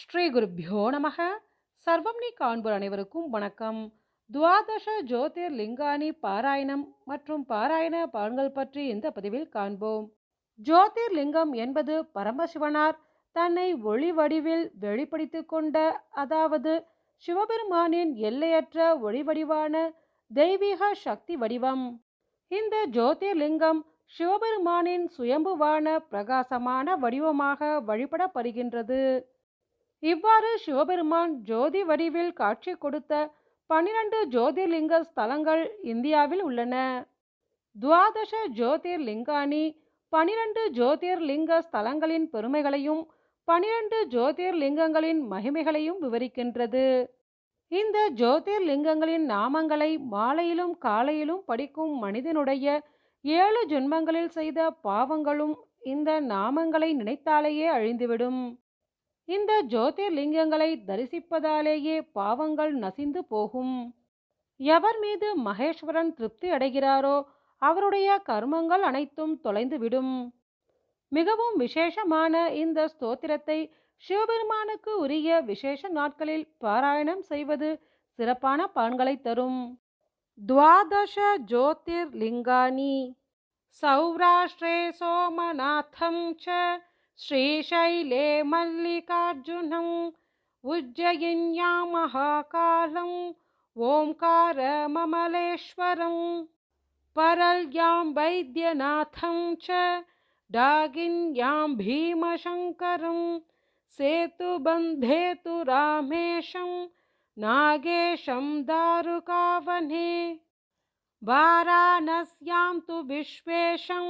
ஸ்ரீ குருப்பியோ நமக. சர்வம் நீ காண்போர் அனைவருக்கும் வணக்கம். துவாதச ஜோதிர் லிங்கானி பாராயணம் மற்றும் பாராயண பலன்கள் பற்றி இந்த பதிவில் காண்போம். ஜோதிர் லிங்கம் என்பது பரமசிவனார் தன்னை ஒளி வடிவில் வெளிப்படுத்திக் கொண்ட அதாவது சிவபெருமானின் எல்லையற்ற ஒளி வடிவான தெய்வீக சக்தி வடிவம். இந்த ஜோதிர்லிங்கம் சிவபெருமானின் சுயம்புவான பிரகாசமான வடிவமாக வழிபடப்படுகின்றது. இவ்வாறு சிவபெருமான் ஜோதி வடிவில் காட்சி கொடுத்த பனிரெண்டு ஜோதிர்லிங்க ஸ்தலங்கள் இந்தியாவில் உள்ளன. துவாதச ஜோதிர்லிங்கானி பனிரெண்டு ஜோதிர்லிங்க ஸ்தலங்களின் பெருமைகளையும் பனிரெண்டு ஜோதிர்லிங்கங்களின் மகிமைகளையும் விவரிக்கின்றது. இந்த ஜோதிர்லிங்கங்களின் நாமங்களை மாலையிலும் காலையிலும் படிக்கும் மனிதனுடைய ஏழு ஜென்மங்களில் செய்த பாவங்களும் இந்த நாமங்களை நினைத்தாலேயே அழிந்துவிடும். இந்த ஜோதிர்லிங்கங்களை தரிசிப்பதாலேயே பாவங்கள் நசிந்து போகும். எவர் மீது மகேஸ்வரன் திருப்தி அடைகிறாரோ அவருடைய கர்மங்கள் அனைத்தும் தொலைந்துவிடும். மிகவும் விசேஷமான இந்த ஸ்தோத்திரத்தை சிவபெருமானுக்கு உரிய விசேஷ நாட்களில் பாராயணம் செய்வது சிறப்பான பலன்களை தரும். துவாதச ஜோதிர்லிங்கானி சௌராஷ்டிரே சோமநாதம் ச श्रीशैले मल्लिकार्जुनम् उज्जयिन्या महाकालम् ओङ्कारममलेश्वरम् परल्यां वैद्यनाथं च डागिन्यां भीमशङ्करं सेतुबन्धे तु रामेशं नागेशं दारुकावने वाराणस्यां तु विश्वेशं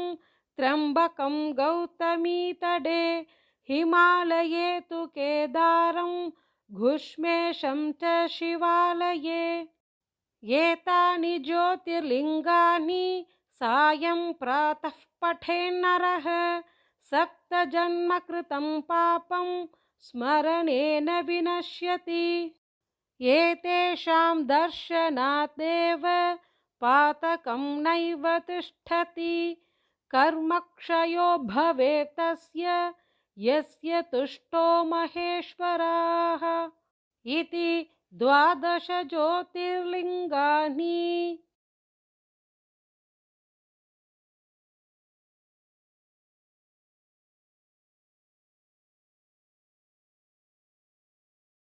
त्र्यम्बकं गौतमीतडे हिमालये तु केदारं घुष्मेशं च शिवालये। एतानि ज्योतिर्लिङ्गानि सायं प्रातः पठेन्नरः सप्तजन्मकृतं पापं स्मरणेन विनश्यति। एतेषां दर्शनादेव पातकं नैव तिष्ठति कर्मक्षयो भवेतस्य यस्य तुष्टो महेश्वराः। इति द्वादशज्योतिर्लिङ्गानि